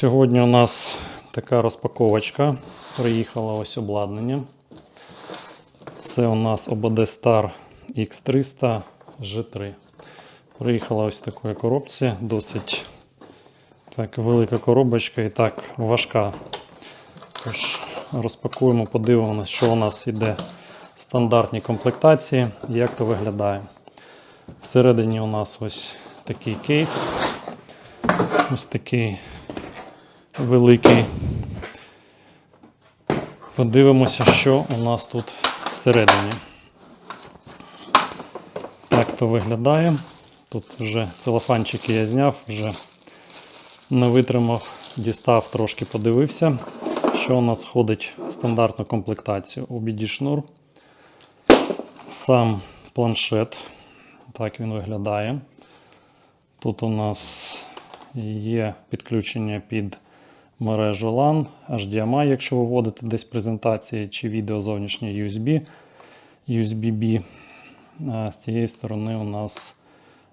Сьогодні у нас така розпаковочка. Приїхало ось обладнання. Це у нас OBD Star X300 G3. Приїхала ось такої коробці, досить так, велика коробочка і так важка. Тож розпакуємо, подивимося, що у нас йде в стандартній комплектації, як то виглядає. Всередині у нас ось такий кейс. Ось такий великий. Подивимося, що у нас тут всередині. Так то виглядає. Тут вже целофанчики я зняв, вже не витримав, дістав, трошки подивився, що у нас входить в стандартну комплектацію. OBD шнур, сам планшет. Так він виглядає. Тут у нас є підключення під мережу LAN, HDMI, якщо ви вводите десь презентації чи відео зовнішнє USB, USB-B. З цієї сторони у нас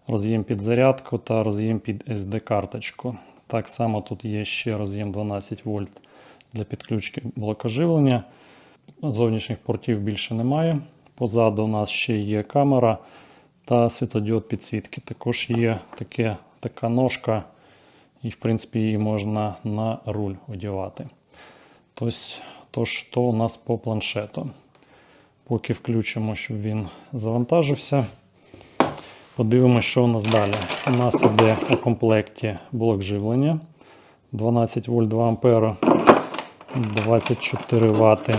роз'єм під зарядку та роз'єм під SD-карточку. Так само тут є ще роз'єм 12 вольт для підключки блокоживлення. Зовнішніх портів більше немає. Позаду у нас ще є камера та світлодіод підсвітки. Також є таке, така ножка, і в принципі її можна на руль одягати. Тось, то у нас по планшету. Поки включимо, щоб він завантажився. Подивимося, що у нас далі. У нас іде у комплекті блок живлення 12 вольт 2 ампера 24 Вт.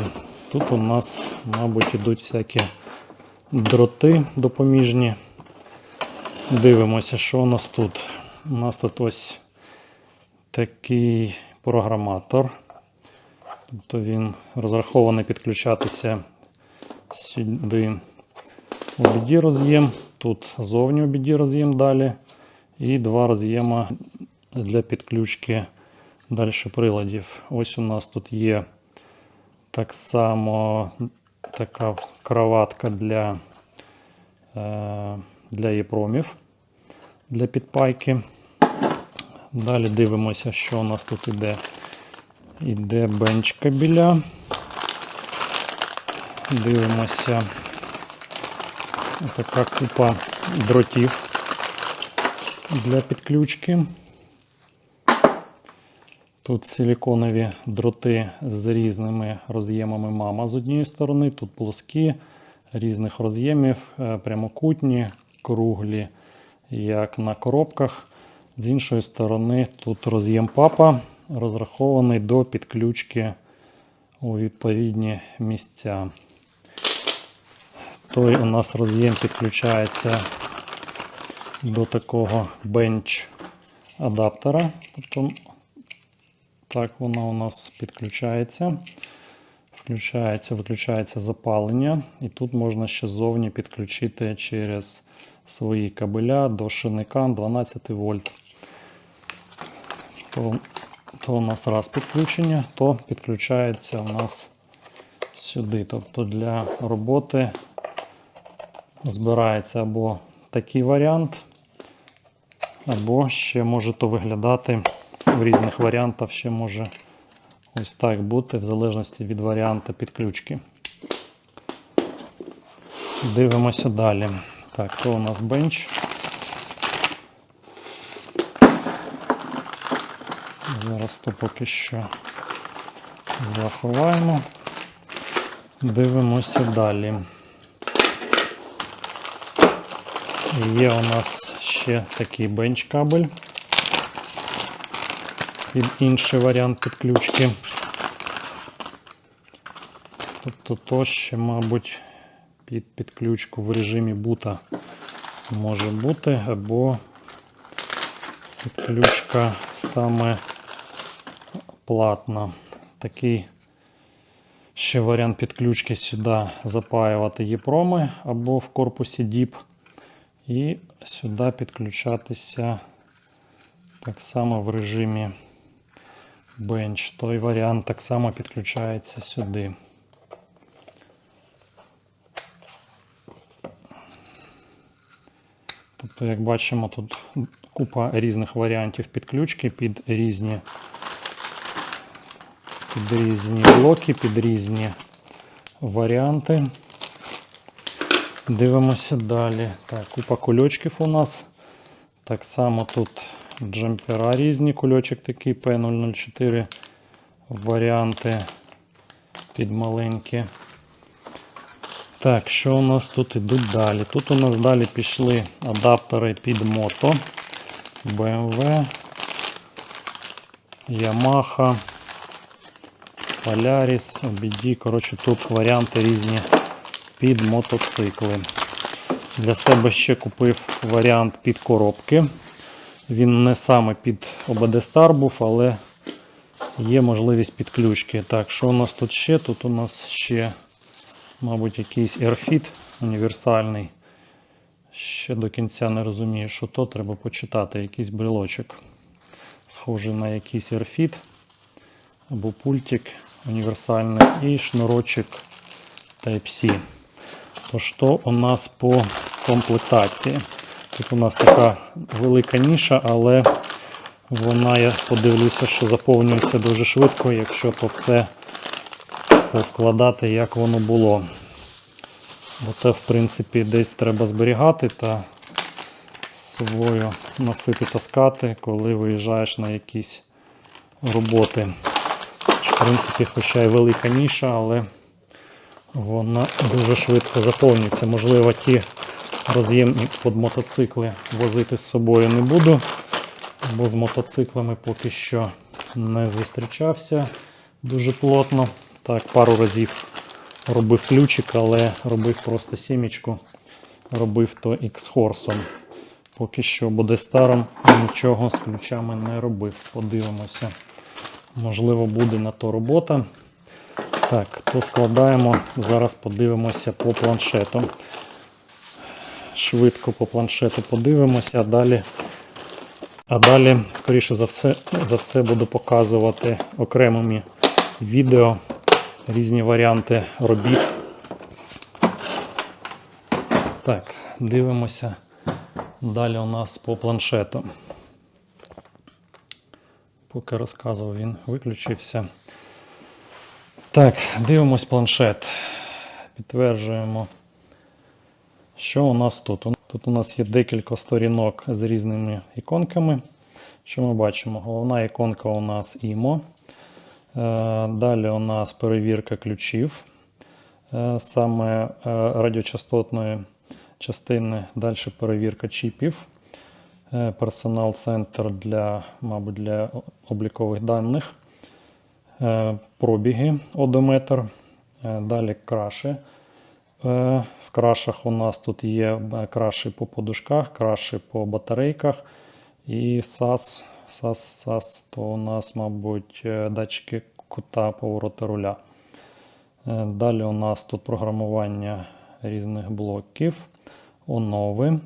Тут у нас, мабуть, ідуть всякі дроти допоміжні. Дивимося, що у нас тут. У нас тут ось такий програматор. Тобто він розрахований підключатися сюди OBD роз'єм. Тут зовні OBD роз'єм далі. І два роз'єма для підключки далі приладів. Ось у нас тут є так само така кроватка для, е, для єпромів для підпайки. Далі дивимося, що у нас тут іде. Іде бенч кабеля. Дивимося така купа дротів для підключки. Тут силіконові дроти з різними роз'ємами мама з однієї сторони, тут плоскі, різних роз'ємів, е, прямокутні, круглі, як на коробках. З іншої сторони, тут роз'єм папа розрахований до підключки у відповідні місця. Той у нас роз'єм підключається до такого бенч адаптера. Тобто так воно у нас підключається. Включається, виключається запалення. І тут можна ще ззовні підключити через свої кабеля до шиника 12 вольт. То, то у нас раз підключення, то підключається у нас сюди. Тобто для роботи збирається або такий варіант, або ще може то виглядати в різних варіантах, ще може ось так бути, в залежності від варіанту підключки. Дивимося далі. Так, то у нас бенч. Зараз то поки що заховаємо. Дивимося далі. Є у нас ще такий бенч-кабель під інший варіант підключки. Тобто то ще, мабуть, під підключку в режимі бута може бути, або підключка саме платна. Такий ще варіант підключки сюди запаювати єпроми або в корпусі DIP. І сюди підключатися так само в режимі Bench. Той варіант так само підключається сюди. Тобто, як бачимо, тут купа різних варіантів підключки під різні під різні блоки, під різні варіанти. Дивимося далі. Так, купа кульочків у нас. Так само тут джемпера різні, кульочок такий P004 варіанти під маленькі. Так, що у нас тут ідуть далі? Тут у нас далі пішли адаптери під мото, BMW, Yamaha, Polaris, OBD. Коротше, тут варіанти різні під мотоцикли. Для себе ще купив варіант під коробки. Він не саме під OBD Star був, але є можливість підключки. Так, що у нас тут ще? Тут у нас ще, мабуть, якийсь AirFit універсальний. Ще до кінця не розумію, що то треба почитати. Якийсь брелочок. Схожий на якийсь AirFit або пультик універсальний і шнурочок Type-C. То що у нас по комплектації? Тут у нас така велика ніша, але вона, я подивлюся, що заповнюється дуже швидко, якщо то все повкладати, як воно було. Бо це, в принципі, десь треба зберігати та з собою носити таскати, коли виїжджаєш на якісь роботи. В принципі, хоча й велика ніша, але вона дуже швидко заповнюється. Можливо, ті роз'ємні під мотоцикли возити з собою не буду, бо з мотоциклами поки що не зустрічався дуже плотно. Так, пару разів робив ключик, але робив просто сімічку, робив то X-хорсом. Поки що буде старом нічого з ключами не робив. Подивимося. Можливо, буде на то робота. Так, то складаємо. Зараз подивимося по планшету. Швидко по планшету подивимося, а далі, а далі, скоріше за все, за все, буду показувати окремими відео різні варіанти робіт. Так, дивимося. Далі у нас по планшету. Поки розказував, він виключився. Так, дивимось планшет. Підтверджуємо, що у нас тут. Тут у нас є декілька сторінок з різними іконками. Що ми бачимо? Головна іконка у нас IMO. Е, Далі у нас перевірка ключів, е, саме е, радіочастотної частини. Далі перевірка чіпів. Персонал центр для, мабуть, для облікових даних. Е, пробіги одометр. Е, Далі краші. Е, В крашах у нас тут є краші по подушках, краші по батарейках і SAS. SAS, SAS то у нас, мабуть, датчики кута поворота руля. Далі у нас тут програмування різних блоків, онови,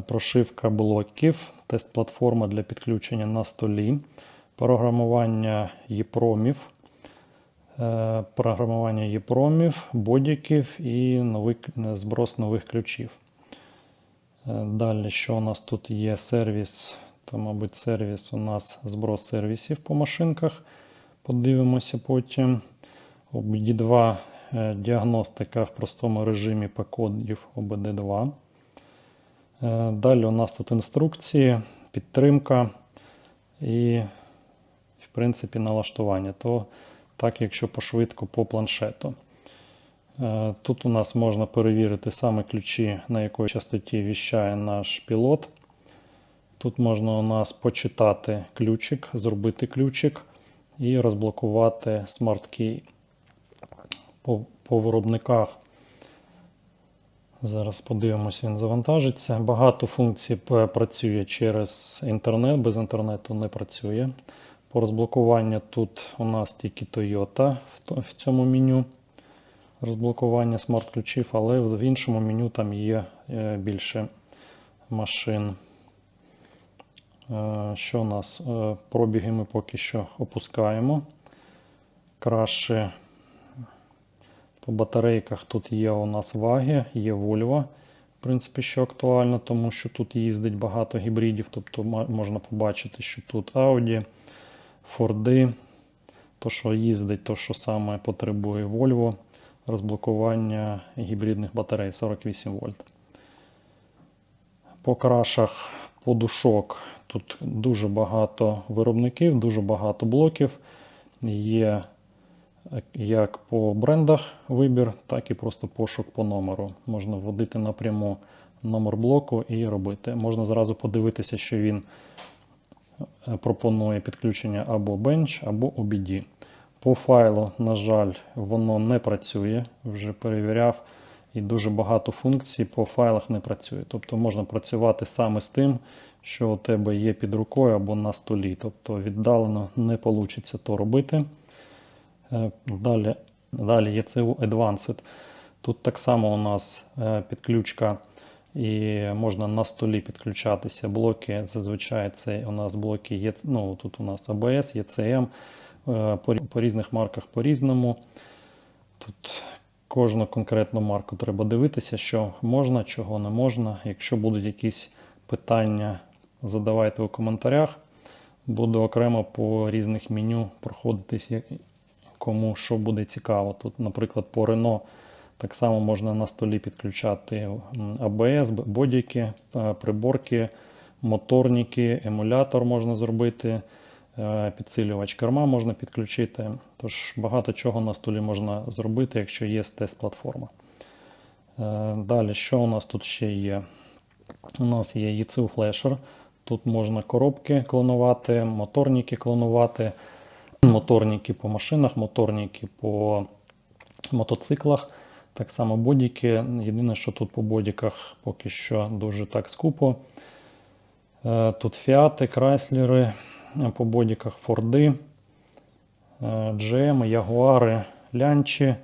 прошивка блоків, тест-платформа для підключення на столі програмування єпромів, е, програмування єпромів, бодіків і новий, зброс нових ключів. Е, Далі, що у нас тут є сервіс, то, мабуть, сервіс у нас зброс сервісів по машинках. Подивимося потім. OBD2 е, діагностика в простому режимі P-кодів OBD2. Далі у нас тут інструкції, підтримка і в принципі, налаштування, то так, якщо пошвидко по планшету. Е, тут у нас можна перевірити саме ключі, на якій частоті віщає наш пілот. Тут можна у нас почитати ключик, зробити ключик і розблокувати смарт-кей по, по виробниках. Зараз подивимося, він завантажиться. Багато функцій працює через інтернет, без інтернету не працює. По розблокуванню тут у нас тільки Toyota в цьому меню розблокування смарт-ключів, але в іншому меню там є е, більше машин. Е, що у нас? Е, пробіги ми поки що опускаємо. Краще по батарейках тут є у нас ваги, є Volvo. В принципі, що актуально, тому що тут їздить багато гібридів, тобто можна побачити, що тут Audi. Форди. то, що їздить, то, що саме потребує Volvo, розблокування гібридних батарей 48 вольт. По крашах подушок тут дуже багато виробників, дуже багато блоків. Є як по брендах вибір, так і просто пошук по номеру. Можна вводити напряму номер блоку і робити. Можна зразу подивитися, що він е, пропонує підключення або Bench, або OBD. По файлу, на жаль, воно не працює. Вже перевіряв, і дуже багато функцій по файлах не працює. Тобто можна працювати саме з тим, що у тебе є під рукою або на столі. Тобто віддалено не вийде то робити. Е, Далі, далі ECU Advanced. Тут так само у нас е, підключка і можна на столі підключатися. Блоки зазвичай це у нас блоки є, ну, тут у нас ABS, ECM, е, по, різних марках по-різному. Тут кожну конкретну марку треба дивитися, що можна, чого не можна. Якщо будуть якісь питання, задавайте у коментарях. Буду окремо по різних меню проходитись, кому що буде цікаво. Тут, наприклад, по Renault так само можна на столі підключати б- бодіки, е, приборки, моторники, емулятор можна зробити, е, підсилювач керма можна підключити. Тож багато чого на столі можна зробити, якщо є тест-платформа. Е, Далі, що у нас тут ще є? У нас є ECU. Тут можна коробки клонувати, моторники клонувати, моторники по машинах, моторники по мотоциклах. Так само бодіки. Єдине, що тут по бодіках поки що дуже так скупо. Е, Тут фіати, крайслери, е, по бодіках Форди, е, GM, Ягуари, Лянчі.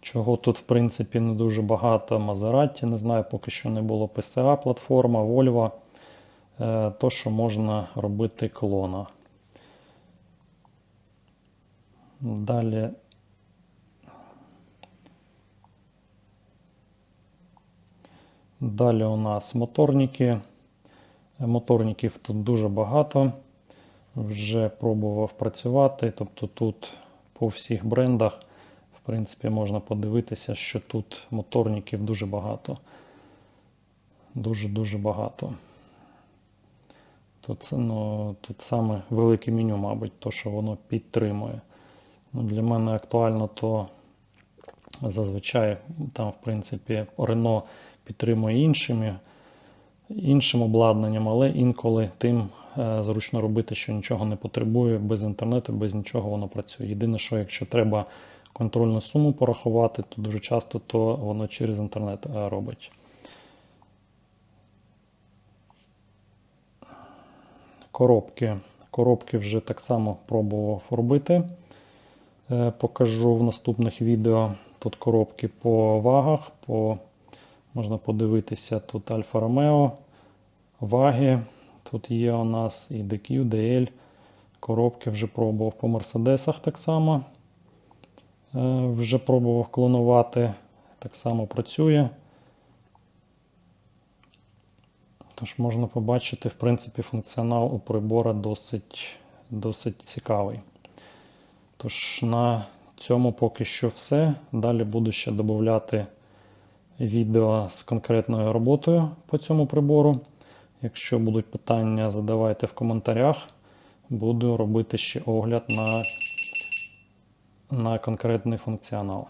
Чого тут, в принципі, не дуже багато. Мазераті, не знаю, поки що не було PSA платформа, Volvo. То, що можна робити клона. Далі. Далі у нас моторники. Моторників тут дуже багато. Вже пробував працювати. Тобто тут по всіх брендах, в принципі, можна подивитися, що тут моторників дуже багато. Дуже-дуже багато. Тут, ну, тут саме велике меню, мабуть, то, що воно підтримує. Ну, для мене актуально, то зазвичай там, в принципі, Renault підтримує іншими, іншим обладнанням, але інколи тим е, зручно робити, що нічого не потребує, без інтернету, без нічого воно працює. Єдине, що якщо треба контрольну суму порахувати, то дуже часто то воно через інтернет е, робить. Коробки. Коробки вже так само пробував робити. Е, Покажу в наступних відео. Тут коробки по вагах, по, можна подивитися, тут Альфа Ромео, ваги. Тут є у нас і DQ, DL. Коробки вже пробував по Мерседесах так само. Е, Вже пробував клонувати. Так само працює. Тож можна побачити, в принципі, функціонал у прибора досить, досить цікавий. Тож на цьому поки що все. Далі буду ще додати відео з конкретною роботою по цьому прибору. Якщо будуть питання, задавайте в коментарях. Буду робити ще огляд на, на конкретний функціонал.